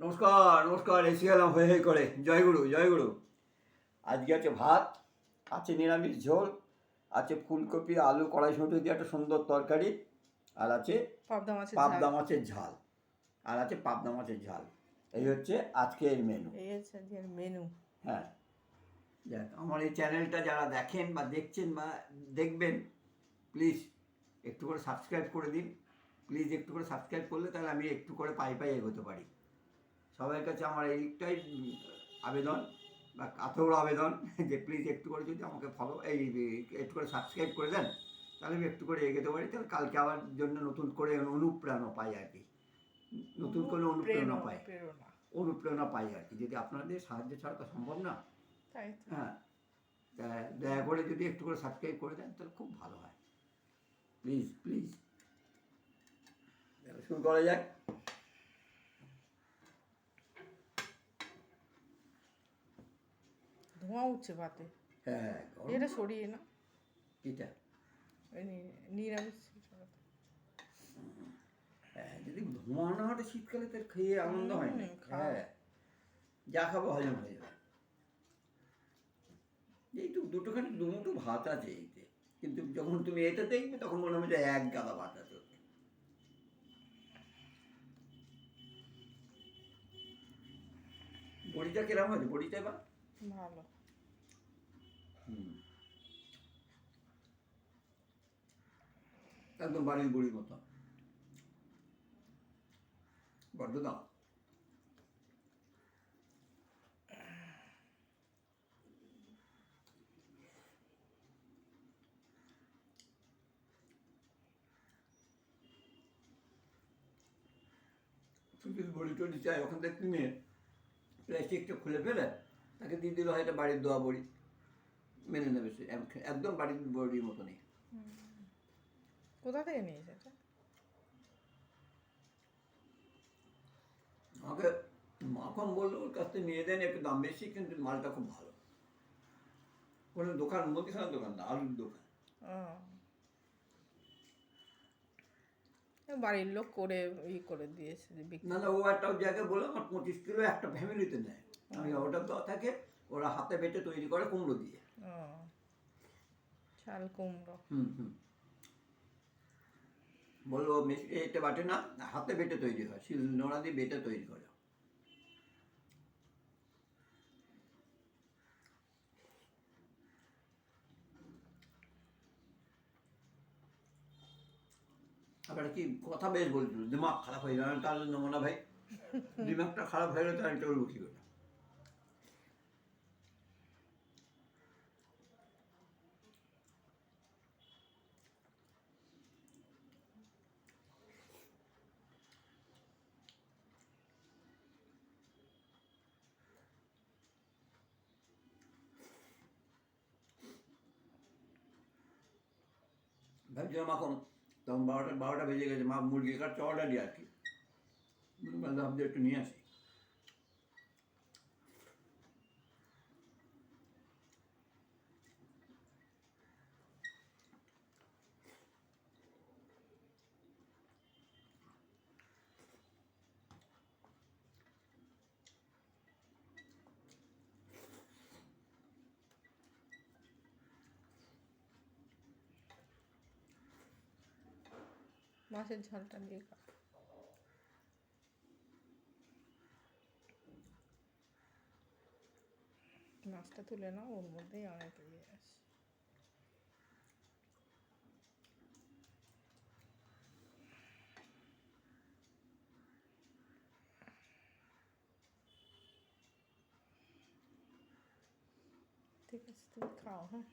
নমস্কার নমস্কার এসে গেলাম হয়ে হয়ে করে। জয়গুরু জয়গুরু আজকে আছে ভাত আছে নিরামিষ ঝোল আছে ফুলকপি আলু কড়াইশুঁটি দিয়ে একটা সুন্দর তরকারি আর আছে পাবদা মাছের পাবদা ঝাল মাছের ঝাল আর আছে পাবদা মাছের ঝাল। এই হচ্ছে আজকের মেনু এই হচ্ছে মেনু হ্যাঁ। যাক আমার এই চ্যানেলটা যারা দেখেন বা দেখছেন বা দেখবেন প্লিজ একটু করে সাবস্ক্রাইব করে দিন। প্লিজ একটু করে সাবস্ক্রাইব করলে তাহলে আমি একটু করে পাই পাই এগোতে পারি। সবার কাছে আমার এইটাই আবেদন বা কাতর আবেদন যে প্লিজ একটু করে যদি আমাকে ফলো এই একটু করে সাবস্ক্রাইব করে দেন তাহলে আমি একটু করে এগোতে পারি। তাহলে কালকে আমার জন্য নতুন করে অনুপ্রেরণা পাই আর কি। নতুন করে অনুপ্রেরণা পাই। অনুপ্রেরণা পাই আর কি। যদি আপনাদের সাহায্য ছাড়া তো সম্ভব না। হ্যাঁ দয়া করে যদি একটু করে সাবস্ক্রাইব করে দেন তাহলে খুব ভালো হয়। প্লিজ প্লিজ শুরু করা যাক। উঠছে ভাতে হ্যাঁ এটা সরিয়ে না এটা নিরামিষ হ্যাঁ যদি ধোঁয়া না হলে শীতকালে তো খেয়ে আনন্দ হয় না। হ্যাঁ যা খাব হজম হয়ে যাবে। এই তো দুটোখানি দুমুটো ভাত আছে এইতে। কিন্তু যখন তুমি এটা দেখবে তখন মনে হবে যে এক গাদা ভাত আছে। বড়িটা কিরম আছে বড়িটা এবার? ভালো। একদম বাড়ির বড়ির মতো। বড্ড দাম বড়ি টড়ি চাই, ওখান থেকে কিনে প্লাস্টিকটা খুলে ফেলে, তাকে দিয়ে দিল হয় এটা বাড়ির দোয়া বড়ি। মেনে নেবে সে। একদম বাড়ির বড়ির মতো নেই কোথা থেকে নিয়েছে আমাকে মাখন বলল ওর কাছ থেকে নিয়ে দেন একটু দাম বেশি কিন্তু মালটা খুব ভালো। কোনো দোকান মুদিখানার দোকান না আলুর দোকান। বাড়ির লোক করে ই করে দিয়েছে না না ও একটা জায়গায় বলে আমার পঁচিশ কিলো একটা ফ্যামিলিতে নেয়। আমি অর্ডার দেওয়া থাকে ওরা হাতে বেটে তৈরি করে কুমড়ো দিয়ে। ও চাল কুমড়ো। বলল এটা বাটে না হাতে বেটে তৈরি হয় শিল নোড়া দিয়ে বেটে তৈরি করে। আবার কি কথা বেশ বলছিল দিমাগ খারাপ হয়ে তার জন্য মনে ভাই দিমাগটা খারাপ হয়ে গেলে তার একটা উঠি ওটা ভাবছিলাম এখন তখন বারোটা বারোটা বেজে গেছে মা মুরগি কাটছে অর্ডারই আর কি ভাবছি একটু নিয়ে আসি মাছের ঝালটা দিয়ে খা। মাছটা তুলে নাও, ওর মধ্যেই অনেক ইয়ে আছে। ঠিক আছে, তুমি খাও হ্যাঁ।